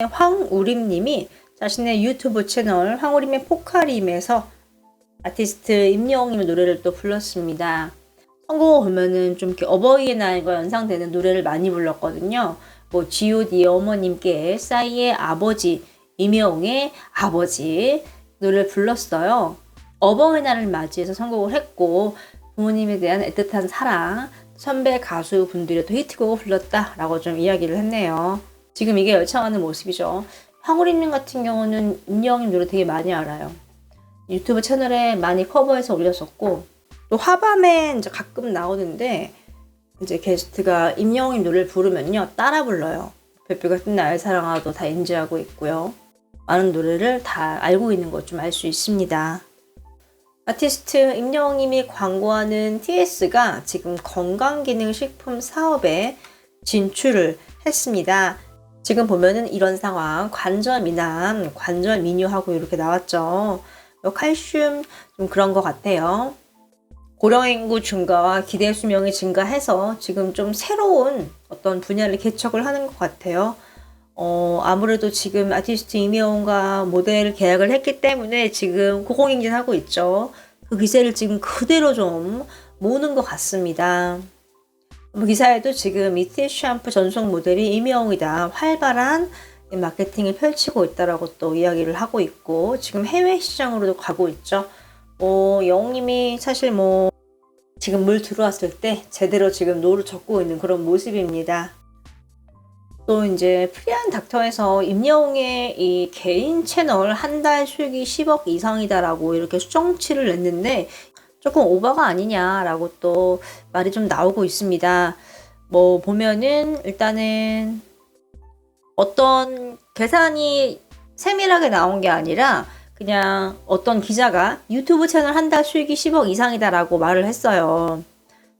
황우림님이 자신의 유튜브 채널 황우림의 포카림에서 아티스트 임영웅님의 노래를 또 불렀습니다. 선곡을 보면은 좀 이렇게 어버이의 날과 연상되는 노래를 많이 불렀거든요. 뭐 G.O.D의 어머님께 싸이의 아버지, 임영웅의 아버지 노래를 불렀어요. 어버이 날을 맞이해서 선곡을 했고 부모님에 대한 애틋한 사랑, 선배 가수분들이 또 히트곡을 불렀다라고 좀 이야기를 했네요. 지금 이게 열창하는 모습이죠. 황우림님 같은 경우는 임영웅님 노래 되게 많이 알아요. 유튜브 채널에 많이 커버해서 올렸었고 또 화밤에 이제 가끔 나오는데 이제 게스트가 임영웅님 노래를 부르면요 따라 불러요. 별빛 같은 날 사랑하도 다 인지하고 있고요. 많은 노래를 다 알고 있는 것 좀 알 수 있습니다. 아티스트 임영웅님이 광고하는 TS가 지금 건강기능식품 사업에 진출을 했습니다. 지금 보면은 이런 상황, 관절 미남, 관절 미녀하고 이렇게 나왔죠. 뭐 칼슘 좀 그런 것 같아요. 고령 인구 증가와 기대 수명이 증가해서 지금 좀 새로운 어떤 분야를 개척을 하는 것 같아요. 어, 아무래도 지금 아티스트 이미용과 모델 계약을 했기 때문에 지금 고공행진하고 있죠. 그 기세를 지금 그대로 좀 모으는 것 같습니다. 뭐 기사에도 지금 이티 샴푸 전속 모델이 이미영이다. 활발한 마케팅을 펼치고 있다라고 또 이야기를 하고 있고 지금 해외 시장으로도 가고 있죠. 뭐 영웅님이 사실 뭐 지금 물 들어왔을 때 제대로 지금 노를 젓고 있는 그런 모습입니다. 또 이제 프리한 닥터에서 임영웅의 이 개인 채널 한 달 수익이 10억 이상이다라고 이렇게 수정치를 냈는데 조금 오버가 아니냐라고 또 말이 좀 나오고 있습니다. 뭐 보면은 일단은 어떤 계산이 세밀하게 나온 게 아니라 그냥 어떤 기자가 유튜브 채널 한 달 수익이 10억 이상이다라고 말을 했어요.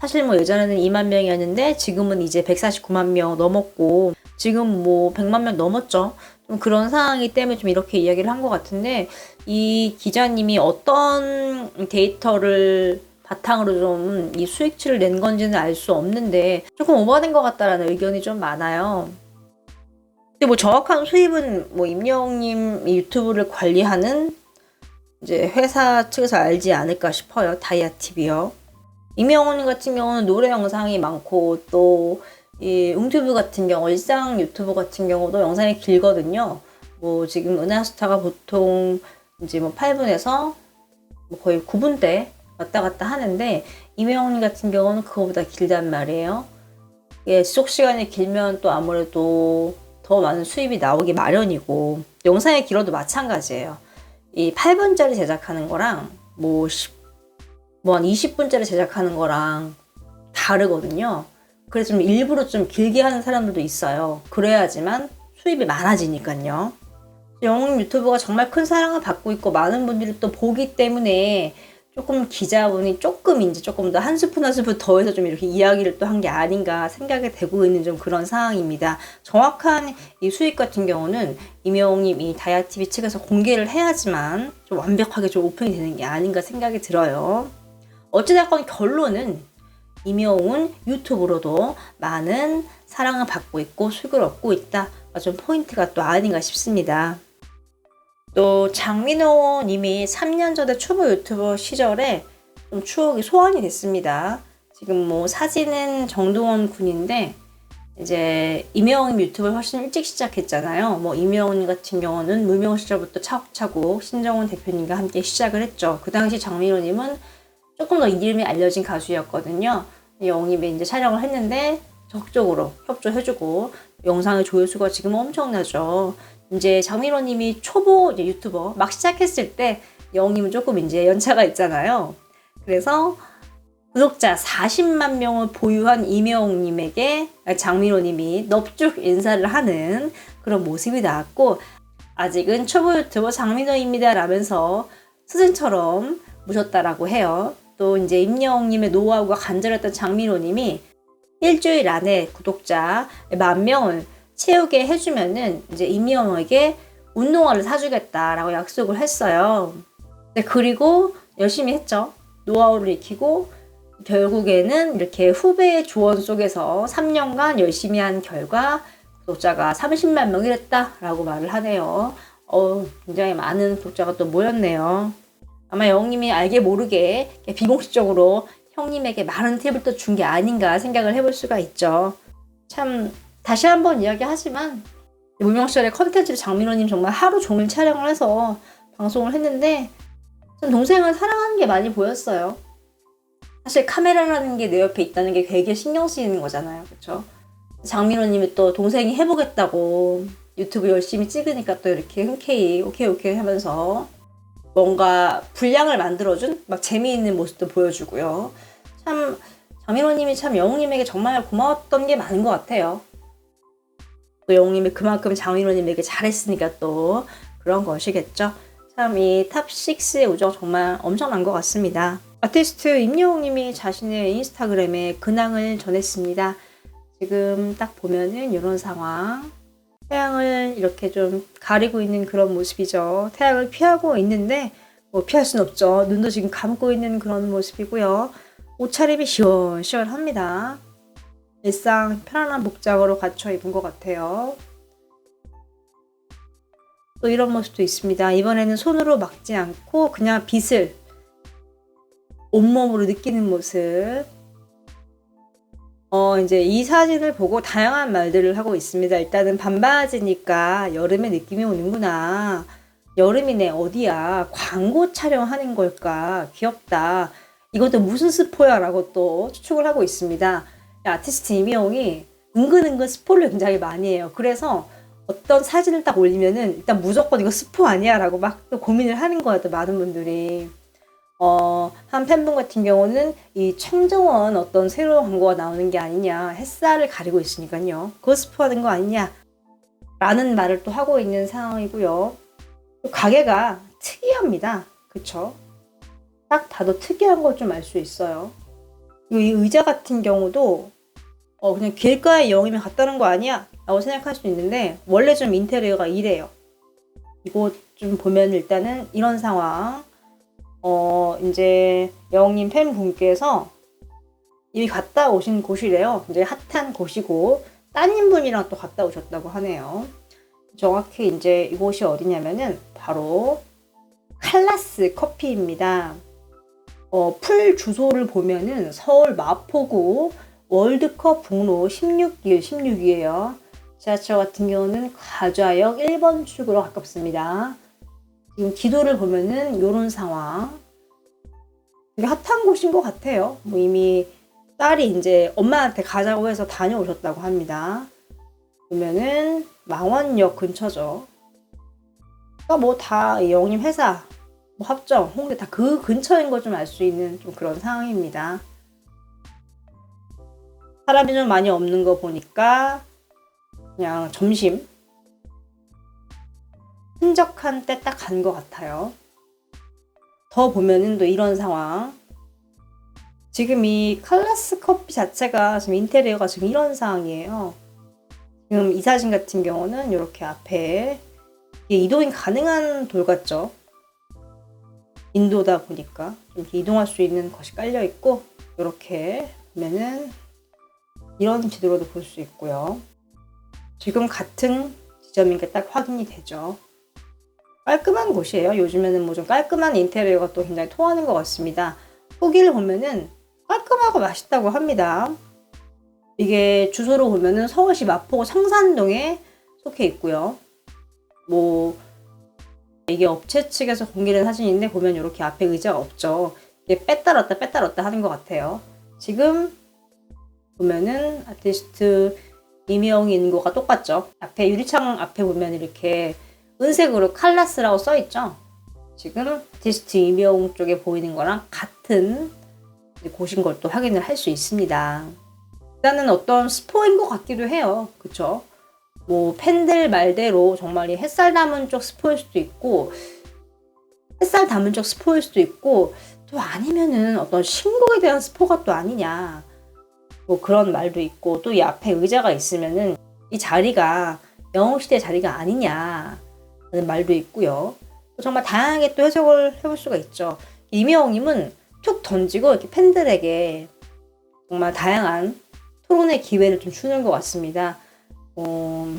사실 뭐 예전에는 2만 명이었는데 지금은 이제 149만 명 넘었고 지금 뭐 100만 명 넘었죠. 좀 그런 상황이기 때문에 좀 이렇게 이야기를 한 것 같은데 이 기자님이 어떤 데이터를 바탕으로 좀 이 수익치를 낸 건지는 알 수 없는데 조금 오버된 것 같다라는 의견이 좀 많아요. 근데 뭐 정확한 수입은 뭐 임영웅님 유튜브를 관리하는 이제 회사 측에서 알지 않을까 싶어요. 다이아 TV요. 임영웅님 같은 경우는 노래 영상이 많고 또 이 웅튜브 같은 경우 일상 유튜브 같은 경우도 영상이 길거든요. 뭐 지금 은하스타가 보통 이제 뭐 8분에서 뭐 거의 9분대 왔다 갔다 하는데 임영웅님 같은 경우는 그거보다 길단 말이에요. 예, 지속 시간이 길면 또 아무래도 더 많은 수입이 나오기 마련이고 영상이 길어도 마찬가지예요. 이 8분짜리 제작하는 거랑 뭐 10, 뭐한 20분짜리 제작하는 거랑 다르거든요. 그래서 좀 일부러 좀 길게 하는 사람들도 있어요. 그래야지만 수입이 많아지니까요. 영웅 유튜브가 정말 큰 사랑을 받고 있고 많은 분들이 또 보기 때문에 조금 기자분이 조금 이제 조금 더 한 스푼 한 스푼 더해서 좀 이렇게 이야기를 또 한 게 아닌가 생각이 되고 있는 좀 그런 상황입니다. 정확한 이 수익 같은 경우는 임영웅님 이 다이아TV 측에서 공개를 해야지만 좀 완벽하게 좀 오픈이 되는 게 아닌가 생각이 들어요. 어찌됐건 결론은 임영웅은 유튜브로도 많은 사랑을 받고 있고 수익을 얻고 있다. 좀 포인트가 또 아닌가 싶습니다. 또 장민호 님이 3년 전에 초보 유튜버 시절에 좀 추억이 소환이 됐습니다. 지금 뭐 사진은 정동원 군인데 이제 임영웅 유튜브를 훨씬 일찍 시작했잖아요. 뭐 임영웅 같은 경우는 무명 시절부터 차곡차곡 신정훈 대표님과 함께 시작을 했죠. 그 당시 장민호 님은 조금 더 이름이 알려진 가수였거든요. 영웅님이 이제 촬영을 했는데 적극적으로 협조해주고 영상의 조회수가 지금 엄청나죠. 이제 장민호님이 초보 유튜버 막 시작했을 때 영웅님은 조금 이제 연차가 있잖아요. 그래서 구독자 40만 명을 보유한 이명웅님에게 장민호님이 넙죽 인사를 하는 그런 모습이 나왔고 아직은 초보 유튜버 장민호입니다 라면서 스승처럼 모셨다라고 해요. 또 이제 임영웅님의 노하우가 간절했던 장민호님이 일주일 안에 구독자 만 명을 채우게 해주면은 이제 임영웅에게 운동화를 사주겠다라고 약속을 했어요. 네, 그리고 열심히 했죠. 노하우를 익히고 결국에는 이렇게 후배의 조언 속에서 3년간 열심히 한 결과 구독자가 30만 명이랬다라고 말을 하네요. 어, 굉장히 많은 구독자가 또 모였네요. 아마 영님이 알게 모르게 비공식적으로 형님에게 많은 팁을 또 준 게 아닌가 생각을 해볼 수가 있죠. 참 다시 한번 이야기하지만 무명 시절의 컨텐츠 장민호님 정말 하루 종일 촬영을 해서 방송을 했는데 전 동생을 사랑하는 게 많이 보였어요. 사실 카메라라는 게 내 옆에 있다는 게 되게 신경 쓰이는 거잖아요. 그렇죠? 장민호님이 또 동생이 해보겠다고 유튜브 열심히 찍으니까 또 이렇게 흔쾌히 오케이 오케이 하면서 뭔가 분량을 만들어준 막 재미있는 모습도 보여주고요. 참 장민호님이 참 영웅님에게 정말 고마웠던 게 많은 것 같아요. 또 영웅님이 그만큼 장민호님에게 잘했으니까 또 그런 것이겠죠. 참 이 탑6의 우정 정말 엄청난 것 같습니다. 아티스트 임영웅님이 자신의 인스타그램에 근황을 전했습니다. 지금 딱 보면은 이런 상황. 태양을 이렇게 좀 가리고 있는 그런 모습이죠. 태양을 피하고 있는데 뭐 피할 순 없죠. 눈도 지금 감고 있는 그런 모습이고요. 옷차림이 시원시원합니다. 일상 편안한 복장으로 갖춰 입은 것 같아요. 또 이런 모습도 있습니다. 이번에는 손으로 막지 않고 그냥 빛을 온몸으로 느끼는 모습. 어, 이제 이 사진을 보고 다양한 말들을 하고 있습니다. 일단은 반바지니까 여름의 느낌이 오는구나. 여름이네, 어디야. 광고 촬영하는 걸까? 귀엽다. 이것도 무슨 스포야? 라고 또 추측을 하고 있습니다. 아티스트 이미용이 은근은근 스포를 굉장히 많이 해요. 그래서 어떤 사진을 딱 올리면은 일단 무조건 이거 스포 아니야? 라고 막 또 고민을 하는 거예요. 또 많은 분들이. 어, 한 팬분 같은 경우는 이 청정원 어떤 새로운 광고가 나오는 게 아니냐, 햇살을 가리고 있으니까요. 그거 스포하는 거 아니냐, 라는 말을 또 하고 있는 상황이고요. 가게가 특이합니다. 그쵸? 딱 봐도 특이한 걸 좀 알 수 있어요. 이 의자 같은 경우도 어, 그냥 길가에 영이면 갖다는 거 아니야? 라고 생각할 수 있는데, 원래 좀 인테리어가 이래요. 이거 좀 보면 일단은 이런 상황. 어, 이제 영님 팬분께서 이미 갔다 오신 곳이래요. 이제 핫한 곳이고, 따님분이랑 또 갔다 오셨다고 하네요. 정확히 이제 이곳이 어디냐면은 바로 칼라스 커피입니다. 어, 풀 주소를 보면은 서울 마포구 월드컵 북로 16길 16이에요. 지하철 같은 경우는 가좌역 1번 출구로 가깝습니다. 지금 기도를 보면은 이런 상황. 되게 핫한 곳인 것 같아요. 뭐 이미 딸이 이제 엄마한테 가자고 해서 다녀오셨다고 합니다. 보면은 망원역 근처죠. 그러니까 뭐 다 영임 회사, 뭐 합정, 홍대 다 그 근처인 걸 좀 알 수 있는 좀 그런 상황입니다. 사람이 좀 많이 없는 거 보니까 그냥 점심 한적한 때 딱 간 것 같아요. 더 보면은 또 이런 상황. 지금 이 칼라스 커피 자체가 지금 인테리어가 지금 이런 상황이에요. 지금 이 사진 같은 경우는 이렇게 앞에 이동이 가능한 돌 같죠? 인도다 보니까 이렇게 이동할 수 있는 것이 깔려 있고 이렇게 보면은 이런 지도로도 볼 수 있고요. 지금 같은 지점인 게 딱 확인이 되죠. 깔끔한 곳이에요. 요즘에는 뭐 좀 깔끔한 인테리어가 또 굉장히 통하는 것 같습니다. 후기를 보면은 깔끔하고 맛있다고 합니다. 이게 주소로 보면은 서울시 마포구 청산동에 속해 있고요. 뭐 이게 업체 측에서 공개된 사진인데 보면 이렇게 앞에 의자가 없죠. 이게 뺐다 놨다 하는 것 같아요. 지금 보면은 아티스트 거가 똑같죠. 앞에 유리창 앞에 보면 이렇게 은색으로 칼라스라고 써 있죠. 지금 아티스트 이명 쪽에 보이는 거랑 같은 곳인 걸 또 확인을 할 수 있습니다. 일단은 어떤 스포인 것 같기도 해요. 그쵸? 뭐 팬들 말대로 정말 이 햇살 담은 쪽 스포일 수도 있고 햇살 담은 쪽 스포일 수도 있고 또 아니면은 어떤 신곡에 대한 스포가 또 아니냐 뭐 그런 말도 있고 또 이 앞에 의자가 있으면은 이 자리가 영웅시대 자리가 아니냐 라는 말도 있고요 정말 다양하게 또 해석을 해볼 수가 있죠 이미영님은 툭 던지고 이렇게 팬들에게 정말 다양한 토론의 기회를 좀 주는 것 같습니다 어,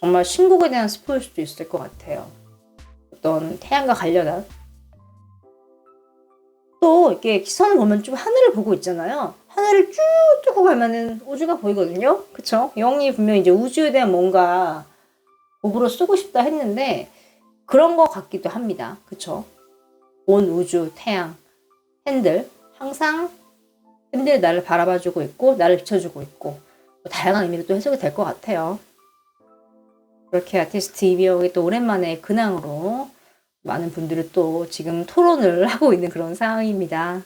정말 신곡에 대한 스포일 수도 있을 것 같아요. 어떤 태양과 관련한 또 이렇게 시선을 보면 좀 하늘을 보고 있잖아요. 하늘을 쭉 뚫고 가면은 우주가 보이거든요. 그쵸? 영이 분명 이제 우주에 대한 뭔가 곡으로 쓰고 싶다 했는데 그런 것 같기도 합니다. 그쵸? 온 우주, 태양, 팬들 항상 팬들이 나를 바라봐주고 있고 나를 비춰주고 있고 뭐 다양한 의미로 또 해석이 될 것 같아요. 그렇게 아티스트 이비영이 또 오랜만에 근황으로 많은 분들이 또 지금 토론을 하고 있는 그런 상황입니다.